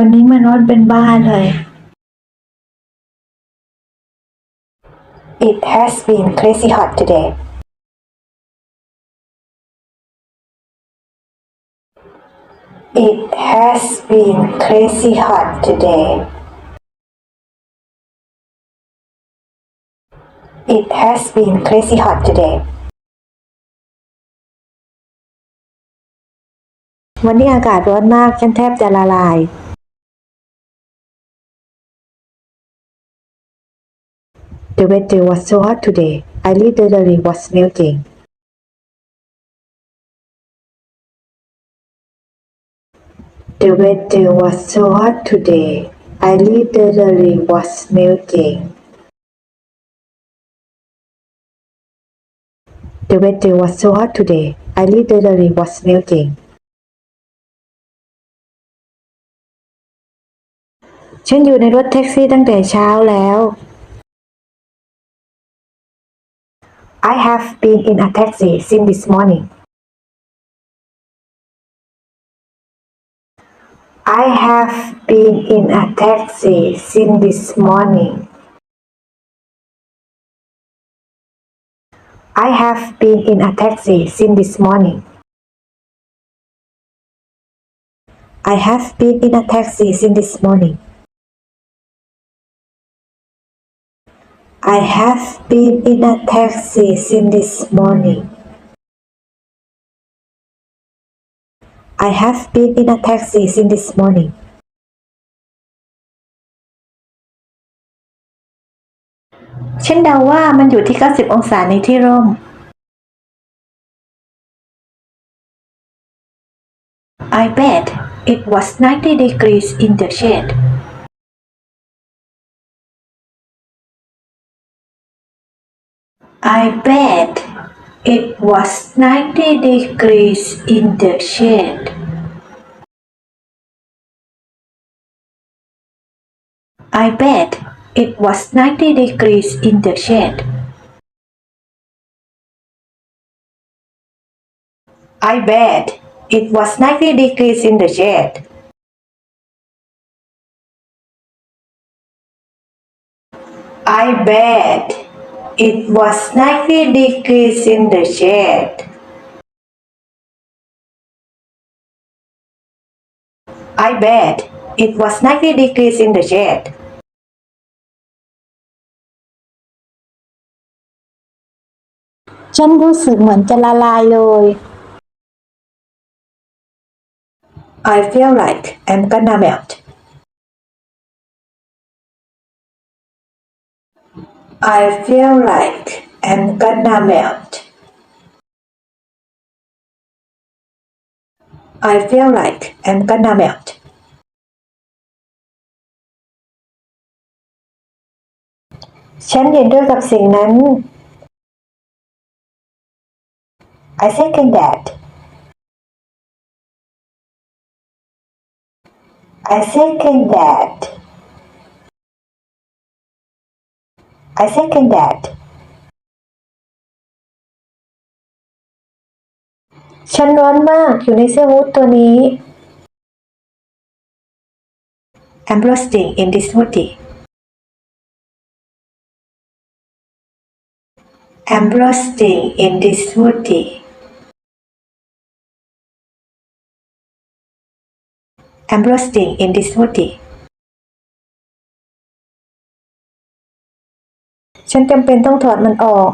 วันนี้มันร้อนเป็นบ้าเลย It has been crazy hot today. It has been crazy hot today. It has been crazy hot today. วันนี้อากาศร้อนมากฉันแทบจะละลาย The weather was so hot today, I literally was melting. The weather was so hot today, I literally was melting. The weather was so hot today, I literally was melting. ฉันอยู่ในรถแท็กซี่ตั้งแต่เช้าแล้ว I have been in a taxi since this morning. I have been in a taxi since this morning. I have been in a taxi since this morning. I have been in a taxi since this morning. I have been in a taxi since this morning. I have been in a taxi since this morning. I bet it was 90 degrees in the shade. I bet it was 90 degrees in the shade. I bet it was 90 degrees in the shade. I bet it was 90 degrees in the shade. I bet it was slightly decreased in the shade. I bet it was slightly decreased in the shade. I feel like I'm gonna melt. I feel like I'm gonna melt. I feel like I'm gonna melt. I second that. I second that. I second that. ฉันร้อนมากอยู่ในเสื้อฮู้ดตัวนี้ I'm roasting in this smoothie. I'm roasting in this smoothie. I'm roasting in this smoothie. ฉันจำเป็นต้องถอดมันออก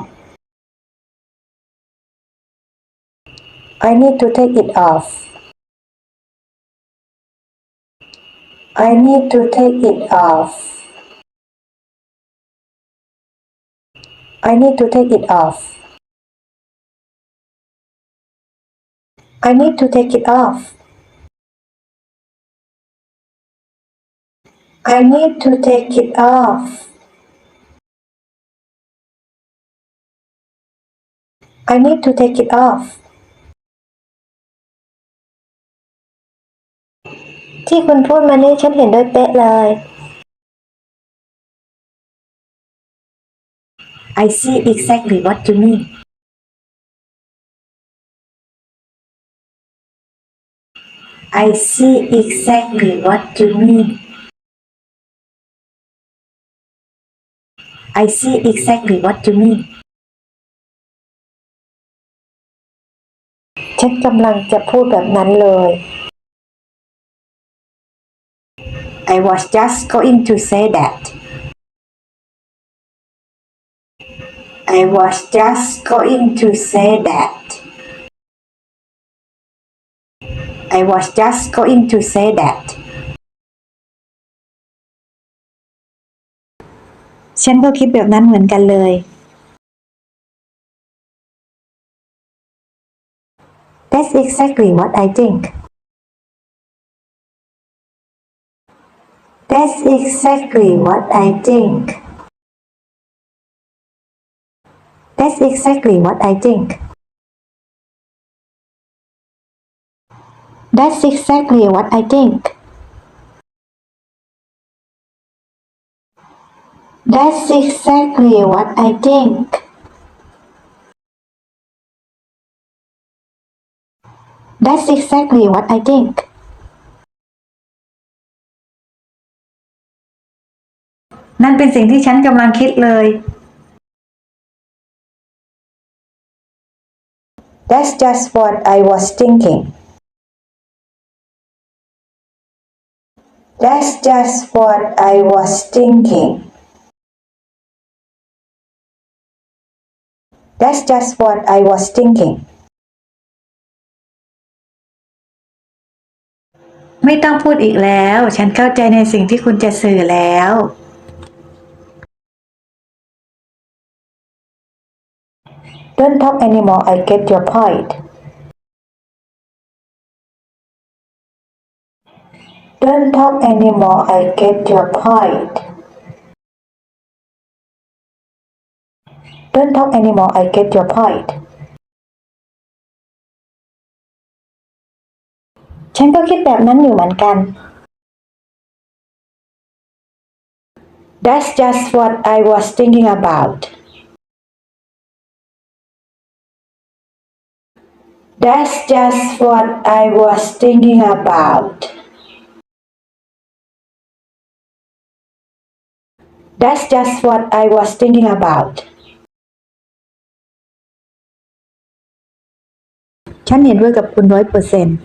I need to take it off. I need to take it off. I need to take it off. I need to take it off. I need to take it off. I need to take it off. ที่คุณพูดมานี่ฉันเห็นด้วยเป๊ะเลย I see exactly what you mean. I see exactly what you mean I see exactly what you mean ฉันกำลังจะพูดแบบนั้นเลย I was just going to say that I was just going to say that I was just going to say that ฉันก็คิดแบบนั้นเหมือนกันเลย That's exactly what I think. That's exactly what I think. That's exactly what I think. That's exactly what I think. That's exactly what I think. That's exactly what I think. นั่นเป็นสิ่งที่ฉันกำลังคิดเลย That's just what I was thinking. That's just what I was thinking. That's just what I was thinking. ไม่ต้องพูดอีกแล้ว ฉันเข้าใจในสิ่งที่คุณจะสื่อแล้ว Don't talk anymore, I get your point. Don't talk anymore, I get your point. Don't talk anymore, I get your point. คิดแบบนั้นอยู่เหมือนกัน That's just what I was thinking about. That's just what I was thinking about. That's just what I was thinking about. ฉันเห็นด้วยกับคุณร้อยเปอร์เซ็นต์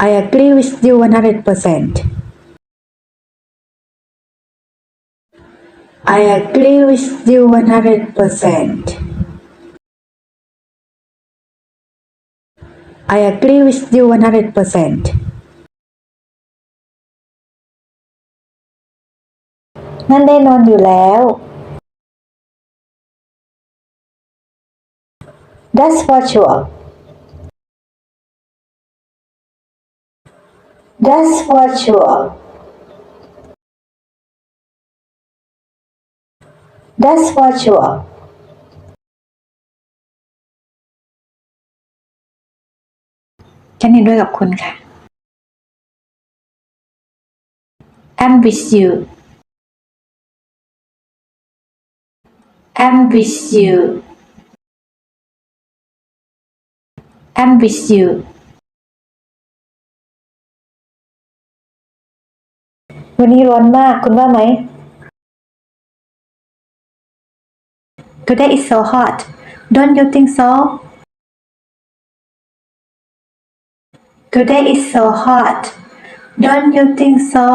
I agree with you 100%. I agree with you 100%. I agree with you 100%. Nên non dù. That's for sure. That's for sure. That's for sure. ฉันเห็นด้วยกับคุณค่ะ I'm with you I'm with you I'm with you วันนี้ร้อนมากคุณว่าไหม Today is so hot don't you think so Today is so hot don't you think so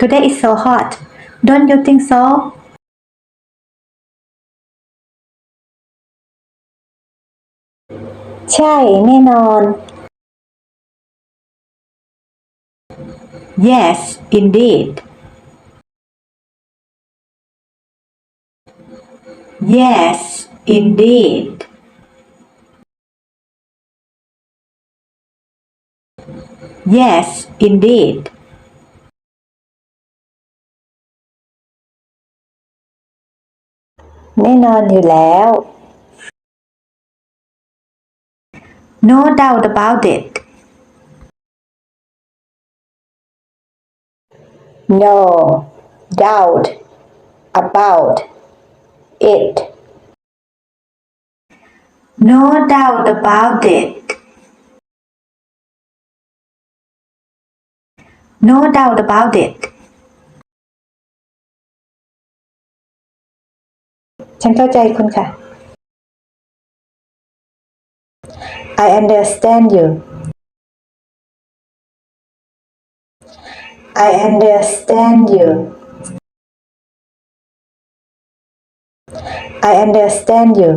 Today is so hot don't you think so ใช่แน่นอน Yes, indeed. Yes, indeed. Yes, indeed. No doubt about it. No doubt about it No doubt about it No doubt about it ฉันเข้าใจคุณค่ะ I understand you I understand you I understand you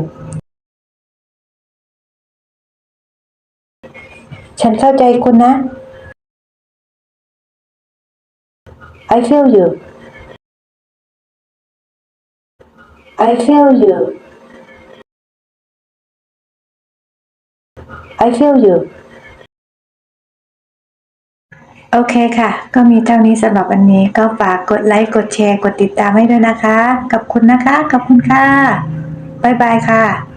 ฉันเข้าใจคุณนะ I feel you I feel you I feel you โอเคค่ะ ก็มีเท่านี้สำหรับวันนี้ก็ฝากกดไลค์กดแชร์กดติดตามให้ด้วยนะคะ ขอบคุณนะคะ ขอบคุณค่ะ บ๊ายบายค่ะ